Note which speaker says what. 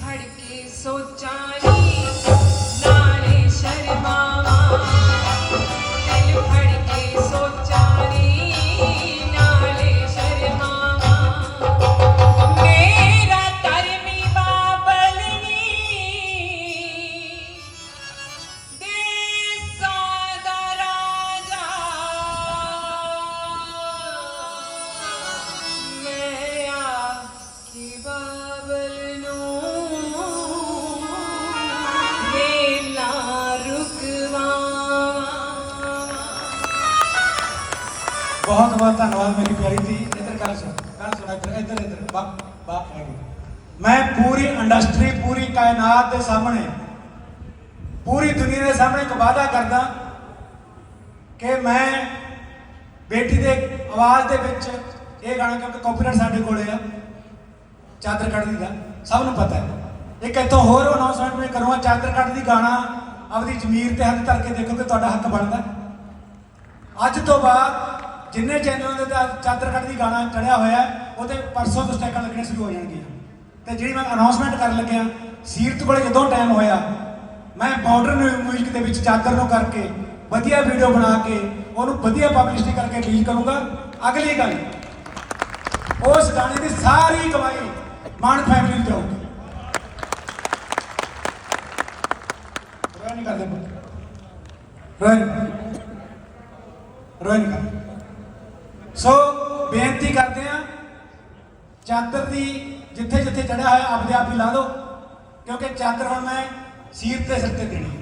Speaker 1: Party so done. ਬਹੁਤ ਧੰਨਵਾਦ ਮੇਰੀ ਪਿਆਰੀ ਜੀ ਇੱਧਰ ਗੱਲ ਸੁਣ ਗੱਲ ਸੁਣ ਇੱਧਰ ਇੱਧਰ। ਇੱਧਰ ਬਾਪ ਬਾਪ ਮੈਂ ਪੂਰੀ ਇੰਡਸਟਰੀ ਪੂਰੀ ਕਾਇਨਾਤ ਦੇ ਸਾਹਮਣੇ, ਪੂਰੀ ਦੁਨੀਆ ਦੇ ਸਾਹਮਣੇ ਇੱਕ ਵਾਅਦਾ ਕਰਦਾ ਕਿ ਮੈਂ ਬੇਟੀ ਦੇ ਆਵਾਜ਼ ਦੇ ਵਿੱਚ ਇਹ ਗਾਣਾ ਕਿਉਂਕਿ ਕਾਪੀਰਾਈਟ ਸਾਡੇ ਕੋਲੇ ਆ ਚਾਦਰ ਕੱਢਦੀ ਦਾ। ਸਭ ਨੂੰ ਪਤਾ ਹੈ। ਇੱਕ ਇੱਥੋਂ ਹੋਰ ਅਨਾਉਂਸਮੈਂਟ ਮੈਂ ਕਰੂੰਗਾ ਚਾਦਰ ਕੱਢਦੀ ਗਾਣਾ ਆਪਦੀ ਜ਼ਮੀਰ ਤੇ ਹੱਥ ਧਰ ਕੇ ਦੇਖੋ ਕਿ ਤੁਹਾਡਾ ਹੱਕ ਬਣਦਾ। ਅੱਜ ਤੋਂ ਬਾਅਦ ਜਿੰਨੇ ਚੈਨਲਾਂ ਦੇ ਚਾਦਰ ਚਾਦਰ ਕੱਢਦੀ ਗਾਣਾ ਚੜਿਆ ਹੋਇਆ ਉਹਦੇ ਪਰਸੋਂ ਤੋਂ ਸਟੈਕਾਂ ਲੱਗਣੇ ਸ਼ੁਰੂ ਹੋ ਜਾਣਗੀਆਂ। ਤੇ ਜਿਹੜੀ ਮੈਂ ਅਨਾਉਂਸਮੈਂਟ ਕਰਨ ਲੱਗਿਆ, ਸੀਰਤ ਕੋਲੇ ਜਦੋਂ ਟਾਈਮ ਹੋਇਆ, ਮੈਂ ਮਾਡਰਨ ਮਿਊਜ਼ਿਕ ਦੇ ਵਿੱਚ ਚਾਦਰ ਨੂੰ ਕਰਕੇ ਵਧੀਆ ਵੀਡੀਓ ਬਣਾ ਕੇ ਉਹਨੂੰ ਵਧੀਆ ਪਬਲਿਸਿਟੀ ਕਰਕੇ ਰਿਲੀਜ਼ ਕਰੂੰਗਾ। ਅਗਲੀ ਗੱਲ, ਉਸ ਗਾਣੇ ਦੀ ਸਾਰੀ ਕਮਾਈ ਮਾਨ ਫੈਮਿਲੀ ਨੂੰ ਜਾਊਗੀ। ਰੋਇ ਨਹੀਂ ਕਰਦੇ। ਪੁੱਤ ਰੋਇ ਕਰਦੇ। ਸੋ ਬੇਨਤੀ ਕਰਦੇ ਆ ਚਾਦਰ ਦੀ ਜਿੱਥੇ ਜਿੱਥੇ ਚੜਿਆ ਹੋਇਆ ਆਪਦੇ ਆਪ ਹੀ ਲਾ ਦਿਓ, ਕਿਉਂਕਿ ਚਾਦਰ ਹੁਣ ਮੈਂ ਸੀਰ ਤੇ ਸਿਰ ਤੇ ਦੇਣੀ।